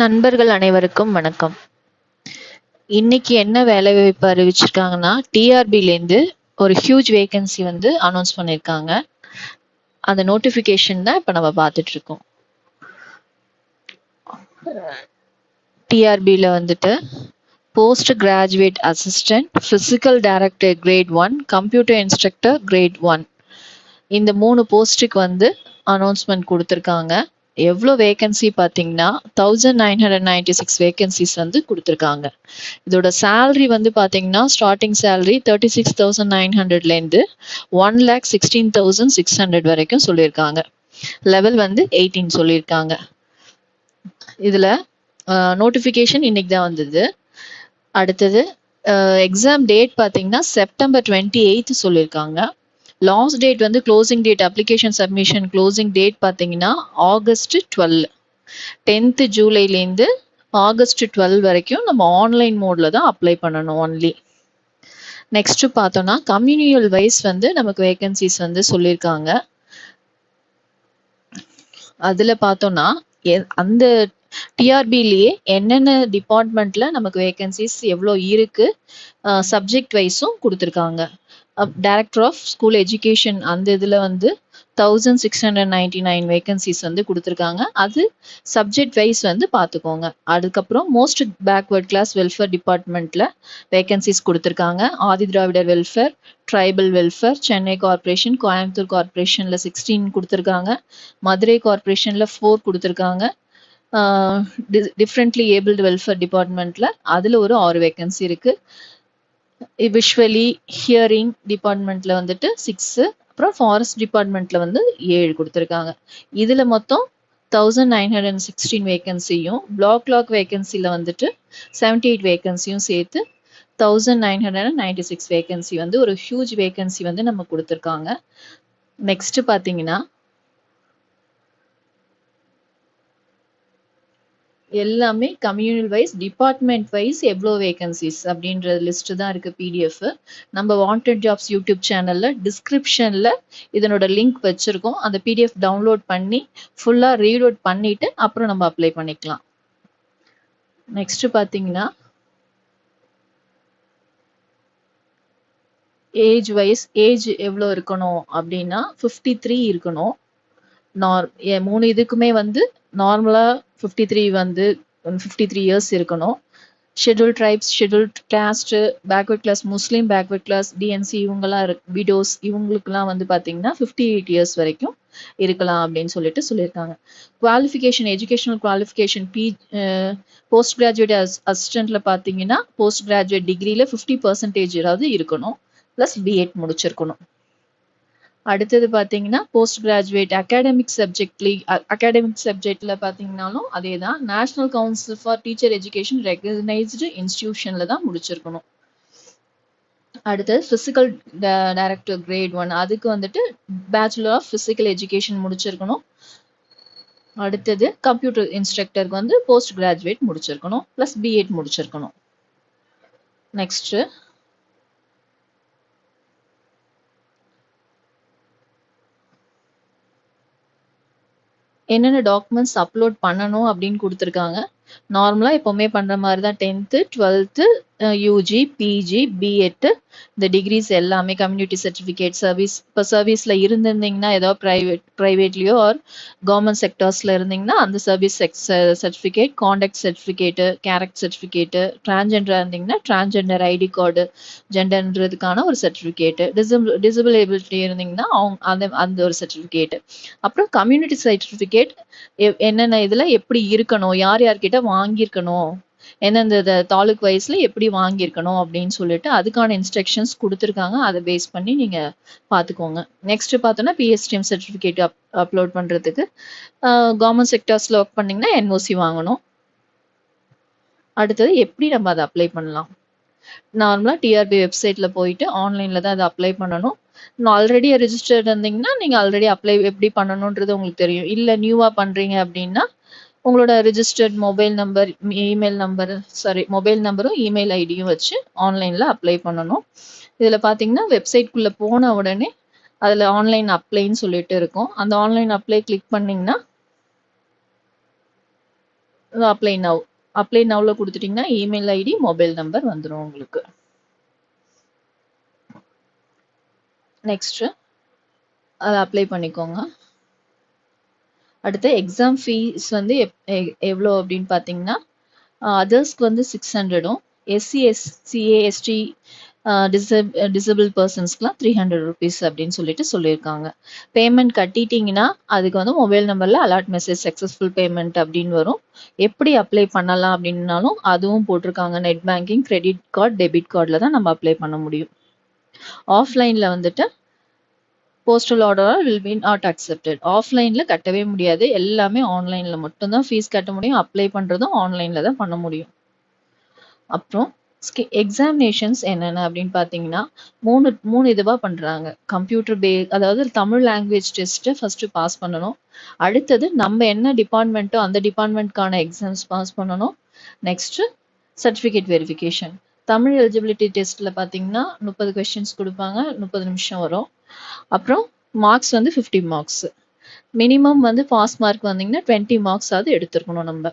நண்பர்கள் அனைவருக்கும் வணக்கம். இன்னைக்கு என்ன வேலை வாய்ப்பு அறிவிச்சிருக்காங்கன்னா டிஆர்பிலேருந்து ஒரு ஹியூஜ் வேகன்சி வந்து அனௌன்ஸ் பண்ணியிருக்காங்க அந்த நோட்டிஃபிகேஷன் தான் இப்போ நம்ம பார்த்துட்டு இருக்கோம் டிஆர்பியில் வந்துட்டு post graduate assistant physical director grade one computer instructor grade one இந்த மூணு போஸ்ட்டுக்கு வந்து அனௌன்ஸ்மெண்ட் கொடுத்துருக்காங்க. எவ்வளோ வேகன்சி பார்த்தீங்கன்னா thousand nine hundred ninety six vacancies வந்து கொடுத்துருக்காங்க. இதோட சேலரி வந்து பார்த்தீங்கன்னா starting salary thirty six thousand nine ஹண்ட்ரட்லேருந்து one lakh sixteen thousand six hundred வரைக்கும் சொல்லியிருக்காங்க. லெவல் வந்து எயிட்டீன் சொல்லியிருக்காங்க. இதில் நோட்டிஃபிகேஷன் இன்னைக்கு தான் வந்தது. அடுத்தது எக்ஸாம் டேட் பார்த்தீங்கன்னா செப்டம்பர் டுவெண்ட்டி எயித்து சொல்லியிருக்காங்க. லாஸ்ட் டேட் வந்து closing date application submission closing date பார்த்தீங்கன்னா ஆகஸ்ட் டுவெல் டென்த்து ஜூலைலேருந்து ஆகஸ்ட் டுவெல் வரைக்கும் நம்ம ஆன்லைன் மோடில் தான் அப்ளை பண்ணணும் ஒன்லி நெக்ஸ்ட்டு பார்த்தோன்னா கம்யூனியல் வைஸ் வந்து நமக்கு வேகன்சிஸ் வந்து சொல்லியிருக்காங்க. அதில் பார்த்தோன்னா அந்த டிஆர்பிலேயே என்னென்ன டிபார்ட்மெண்ட்டில் நமக்கு வேகன்சிஸ் எவ்வளோ இருக்குது சப்ஜெக்ட் வைஸும் கொடுத்துருக்காங்க. டைரக்டர் ஆஃப் ஸ்கூல் எஜுகேஷன் அந்த இதில் வந்து thousand six hundred ninety nine vacancies வந்து கொடுத்துருக்காங்க. அது சப்ஜெக்ட் வைஸ் வந்து பார்த்துக்கோங்க அதுக்கப்புறம் மோஸ்ட் பேக்வர்ட் கிளாஸ் வெல்ஃபேர் டிபார்ட்மெண்ட்டில் வேகன்சிஸ் கொடுத்துருக்காங்க. Adi Dravidar welfare tribal welfare Chennai corporation Coimbatore கார்பரேஷனில் sixteen கொடுத்துருக்காங்க. மதுரை கார்பரேஷனில் ஃபோர் கொடுத்துருக்காங்க. டிஃப்ரெண்ட்லி ஏபிள்டு வெல்ஃபேர் டிபார்ட்மெண்ட்டில் அதில் ஒரு ஆறு வேகன்சி இருக்குது விஷுவலி ஹியரிங் டிபார்ட்மெண்ட்டில் வந்துட்டு சிக்ஸு அப்புறம் ஃபாரஸ்ட் டிபார்ட்மெண்ட்டில் வந்து ஏழு கொடுத்துருக்காங்க. இதில் மொத்தம் thousand nine hundred and sixteen வேகன்சியும் backlog வேகன்சியில் வந்துட்டு செவன்டி எயிட் வேகன்சியும் சேர்த்து thousand nine hundred and ninety six vacancy வந்து ஒரு ஹியூஜ் வேகன்சி வந்து நம்ம கொடுத்துருக்காங்க. நெக்ஸ்ட்டு பார்த்தீங்கன்னா எல்லாமே கம்யூனல் வைஸ் டிபார்ட்மெண்ட் வைஸ் எவ்வளோ வேகன்சிஸ் அப்படின்ற லிஸ்ட் தான் இருக்குது பிடிஎஃப் நம்ம வாண்டட் ஜாப்ஸ் யூடியூப் சேனலில் டிஸ்கிரிப்ஷனில் இதனோட லிங்க் வச்சுருக்கோம். அந்த பிடிஎஃப் டவுன்லோட் பண்ணி ஃபுல்லாக ரீலோட் பண்ணிவிட்டு அப்புறம் நம்ம அப்ளை பண்ணிக்கலாம். நெக்ஸ்ட்டு பார்த்தீங்கன்னா ஏஜ் வைஸ் ஏஜ் எவ்வளோ இருக்கணும் அப்படின்னா ஃபிஃப்டி த்ரீ இருக்கணும். நார் மூணு இதுக்குமே வந்து நார்மலாக ஃபிஃப்டி த்ரீ வந்து ஃபிஃப்டி த்ரீ இயர்ஸ் இருக்கணும். Schedule tribes schedule caste backward class Muslim backward class DNC இவங்கெல்லாம் இருக்கு விடோஸ் இவங்களுக்குலாம் வந்து பார்த்தீங்கன்னா ஃபிஃப்டி எயிட் இயர்ஸ் வரைக்கும் இருக்கலாம் அப்படின்னு சொல்லிட்டு சொல்லியிருக்காங்க. Qualification educational qualification B post graduate as அசிஸ்டண்ட்டில் பார்த்தீங்கன்னா போஸ்ட் கிராஜுவேட் டிகிரியில் ஃபிஃப்டி பர்சன்டேஜ் ஏதாவது இருக்கணும். ப்ளஸ் பிஎட் முடிச்சிருக்கணும். அடுத்தது பார்த்தீங்கன்னா போஸ்ட் கிராஜுவேட் அகாடமிக் சப்ஜெக்ட்லி அகாடமிக் சப்ஜெக்டில் பார்த்தீங்கனாலும் அதே தான் national council for teacher education recognised இன்ஸ்டியூஷனில் தான் முடிச்சிருக்கணும். அடுத்தது ஃபிசிக்கல் டைரக்டர் கிரேட் ஒன் அதுக்கு வந்துட்டு பேச்சுலர் ஆஃப் ஃபிசிக்கல் எஜுகேஷன் முடிச்சிருக்கணும். அடுத்தது கம்ப்யூட்டர் இன்ஸ்ட்ரக்டருக்கு வந்து போஸ்ட் கிராஜுவேட் முடிச்சிருக்கணும் ப்ளஸ் பிஎட் முடிச்சிருக்கணும். நெக்ஸ்ட்டு என்னென்ன டாக்குமெண்ட்ஸ் அப்லோட் பண்ணணும் அப்படின்னு கொடுத்துருக்காங்க. நார்மலாக எப்போவுமே பண்ணுற மாதிரி தான் tenth twelfth UG PG BEd இந்த டிகிரிஸ் எல்லாமே கம்யூனிட்டி சர்டிஃபிகேட் சர்வீஸ் இப்போ சர்வீஸில் இருந்திருந்தீங்கன்னா ஏதோ ப்ரைவேட் ப்ரைவேட்லேயோ ஆர் கவர்மெண்ட் செக்டர்ஸில் இருந்தீங்கன்னா அந்த service certificate conduct certificate character certificate டிரான்ஜெண்டராக இருந்தீங்கன்னா டிரான்ஜெண்டர் ஐடி கார்டு ஜெண்டர்ன்றதுக்கான ஒரு சர்டிஃபிகேட்டு டிசபிள் டிசபிலிபிலிட்டி இருந்தீங்கன்னா அவங்க அந்த அந்த ஒரு சர்டிஃபிகேட்டு அப்புறம் கம்யூனிட்டி சர்டிஃபிகேட் என்னென்ன இதில் எப்படி இருக்கணும் யார் யார்கிட்ட வாங்கியிருக்கணும் எந்தெந்த தாலுக் வைஸ்ல எப்படி வாங்கியிருக்கணும் அப்படின்னு சொல்லிட்டு அதுக்கான இன்ஸ்ட்ரக்ஷன்ஸ் கொடுத்துருக்காங்க. அதை பேஸ் பண்ணி நீங்க பார்த்துக்கோங்க நெக்ஸ்ட் பார்த்தோன்னா பிஎஸ்டிஎம் சர்டிஃபிகேட் அப் அப்லோட் பண்றதுக்கு. கவர்மெண்ட் செக்டர்ஸ்ல ஒர்க் பண்ணீங்கன்னா என்ஓசி வாங்கணும். அடுத்தது எப்படி நம்ம அதை அப்ளை பண்ணலாம்? நார்மலாக டிஆர்பி வெப்சைட்டில் போயிட்டு ஆன்லைனில் தான் அதை அப்ளை பண்ணணும். ஆல்ரெடி ரெஜிஸ்டர்ட் இருந்தீங்கன்னா நீங்கள் ஆல்ரெடி அப்ளை எப்படி பண்ணணுன்றது உங்களுக்கு தெரியும். இல்லை நியூவாக பண்ணுறீங்க அப்படின்னா உங்களோட registered mobile number email number sorry mobile நம்பரும் இமெயில் ஐடியும் வச்சு ஆன்லைனில் அப்ளை பண்ணணும். இதில் பார்த்தீங்கன்னா வெப்சைட்குள்ளே போன உடனே அதில் ஆன்லைன் அப்ளைன்னு சொல்லிட்டு இருக்கும். அந்த ஆன்லைன் அப்ளை கிளிக் பண்ணிங்கன்னா அப்ளை நவ் அப்ளை நவ்வில் கொடுத்துட்டிங்கன்னா இமெயில் ஐடி மொபைல் நம்பர் வந்துடும் உங்களுக்கு. நெக்ஸ்ட்டு அதை அப்ளை பண்ணிக்கோங்க. அடுத்து எக்ஸாம் ஃபீஸ் வந்து எப் எ- எவ்வளோ அப்படின்னு பார்த்தீங்கன்னா அதர்ஸ்க்கு வந்து six ஹண்ட்ரடும் SC SCA ST disab disable பர்சன்ஸ்க்குலாம் three hundred rupees அப்படின்னு சொல்லிட்டு சொல்லியிருக்காங்க. பேமெண்ட் கட்டிட்டீங்கன்னா அதுக்கு வந்து மொபைல் நம்பரில் அலாட் மெசேஜ் சக்ஸஸ்ஃபுல் பேமெண்ட் அப்படின்னு வரும். எப்படி அப்ளை பண்ணலாம் அப்படின்னாலும் அதுவும் போட்டிருக்காங்க. Net banking credit card debit கார்டில் தான் நம்ம அப்ளை பண்ண முடியும். ஆஃப்லைனில் வந்துட்டு postal order will be not accepted ஆஃப்லைனில் கட்டவே முடியாது. எல்லாமே ஆன்லைனில் மட்டும்தான் ஃபீஸ் கட்ட முடியும். அப்ளை பண்ணுறதும் ஆன்லைனில் தான் பண்ண முடியும். அப்புறம் எக்ஸாமினேஷன்ஸ் என்னென்ன அப்படின்னு பார்த்தீங்கன்னா மூணு மூணு இதுவாக பண்ணுறாங்க கம்ப்யூட்டர் பே அதாவது தமிழ் லாங்குவேஜ் டெஸ்ட்டை ஃபஸ்ட்டு பாஸ் பண்ணணும். அடுத்தது நம்ம என்ன டிபார்ட்மெண்ட்டோ அந்த டிபார்ட்மெண்ட்கான எக்ஸாம்ஸ் பாஸ் பண்ணணும். Next certificate verification Tamil eligibility டெஸ்ட்டில் பார்த்தீங்கன்னா முப்பது கொஷின்ஸ் கொடுப்பாங்க முப்பது நிமிஷம் வரும். அப்புறம் மார்க்ஸ் வந்து ஃபிஃப்டி மார்க்ஸ் மினிமம் வந்து பாஸ் மார்க் வந்தீங்கன்னா டுவெண்ட்டி மார்க்ஸ் ஆகுது எடுத்துருக்கணும் நம்ம.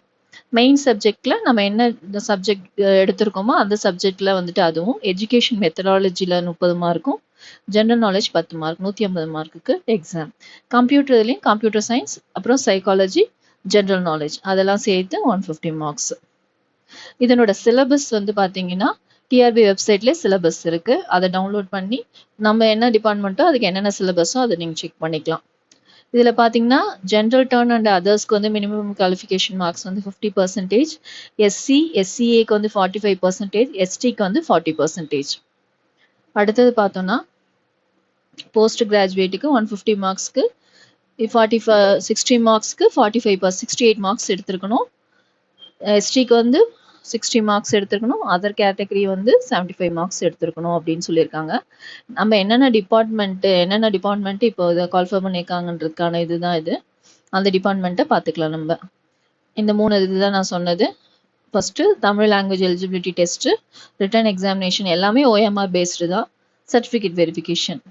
மெயின் சப்ஜெக்டில் நம்ம என்ன சப்ஜெக்ட் எடுத்திருக்கோமோ அந்த சப்ஜெக்டில் வந்துட்டு அதுவும் எஜுகேஷன் மெத்தடாலஜியில் முப்பது மார்க்கும் ஜென்ரல் நாலேஜ் பத்து மார்க் நூற்றி ஐம்பது மார்க்குக்கு எக்ஸாம் கம்ப்யூட்டர்லேயும் கம்ப்யூட்டர் சயின்ஸ் அப்புறம் சைக்காலஜி ஜென்ரல் நாலேஜ் அதெல்லாம் சேர்த்து ஒன் ஃபிஃப்டி மார்க்ஸ் இதனோட சிலபஸ் வந்து பார்த்தீங்கன்னா டிஆர்பி வெப்சைட்லேயே சிலபஸ் இருக்குது அதை டவுன்லோட் பண்ணி நம்ம என்ன டிபார்ட்மெண்ட்டோ அதுக்கு என்னென்ன சிலபஸோ அதை நீங்கள் செக் பண்ணிக்கலாம். இதில் பார்த்தீங்கன்னா ஜென்ரல் டர்ன் அண்ட் அதர்ஸ்க்கு வந்து மினிமம் குவாலிஃபிகேஷன் மார்க்ஸ் வந்து ஃபிஃப்டி பர்சன்டேஜ் எஸ்சி எஸ்சிஏக்கு வந்து ஃபார்ட்டி ஃபைவ் பர்சன்டேஜ் எஸ்டிக்கு வந்து ஃபார்ட்டி பர்சன்டேஜ் அடுத்தது பார்த்தோன்னா போஸ்ட் கிராஜுவேட்டுக்கு ஒன் ஃபிஃப்டி மார்க்ஸ்க்கு forty five sixty மார்க்ஸ்க்கு forty five per sixty eight marks எடுத்திருக்கணும் எஸ்டிக்கு வந்து சிக்ஸ்டி மார்க்ஸ் எடுத்திருக்கணும். அதர் கேட்டகரி வந்து செவன்ட்டி ஃபைவ் மார்க்ஸ் எடுத்திருக்கணும் அப்படின்னு சொல்லியிருக்காங்க. நம்ம என்னென்ன டிபார்ட்மெண்ட்டு என்னென்ன டிபார்ட்மெண்ட்டு இப்போ இதை குவாலிஃபை பண்ணியிருக்காங்கன்றதுக்கான இதுதான் இது. அந்த டிபார்ட்மெண்ட்டை பார்த்துக்கலாம் நம்ம. இந்த மூணு இதுதான் நான் சொன்னது. First Tamil language eligibility test written examination எல்லாமே ஓஎம்ஆர் பேஸ்டு தான். சர்டிஃபிகேட் வெரிஃபிகேஷன்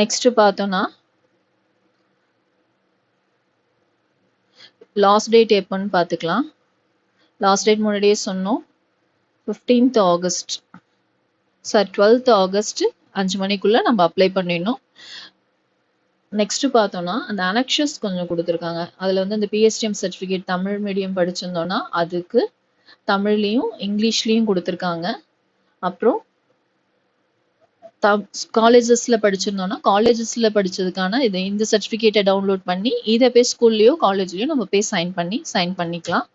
நெக்ஸ்ட்டு பார்த்தோன்னா லாஸ்ட் டேட் எப்போன்னு பார்த்துக்கலாம். லாஸ்ட் டேட் முன்னாடியே சொன்னோம். Fifteenth August sir twelfth August அஞ்சு மணிக்குள்ள நம்ம அப்ளை பண்ணிடணும். நெக்ஸ்ட்டு பார்த்தோன்னா அந்த அனக்ஷஸ் கொஞ்சம் கொடுத்துருக்காங்க. அதில் வந்து அந்த பிஎஸ்டிஎம் சர்டிஃபிகேட் தமிழ் மீடியம் படிச்சிருந்தோன்னா அதுக்கு தமிழ்லேயும் இங்கிலீஷ்லேயும் கொடுத்துருக்காங்க. அப்புறம் காலேஜஸில் படிச்சிருந்தோம்னா காலேஜஸில் படிச்சதுக்கான இது இந்த சர்டிஃபிகேட்டை டவுன்லோட் பண்ணி இதை போய் ஸ்கூல்லையோ காலேஜ்லேயோ நம்ம போய் சைன் பண்ணி சைன் பண்ணிக்கலாம்.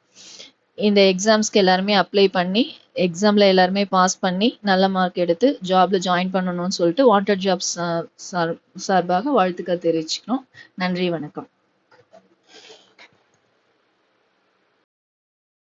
இந்த எக்ஸாம்ஸ்க்கு எல்லாருமே அப்ளை பண்ணி எக்ஸாமில் எல்லாருமே பாஸ் பண்ணி நல்ல மார்க் எடுத்து ஜாப்ல ஜாயின் பண்ணணும்னு சொல்லிட்டு வாண்டட் ஜாப்ஸ் சார்பாக வாழ்த்துக்கள் தெரிவிச்சுக்கணும் நன்றி வணக்கம்.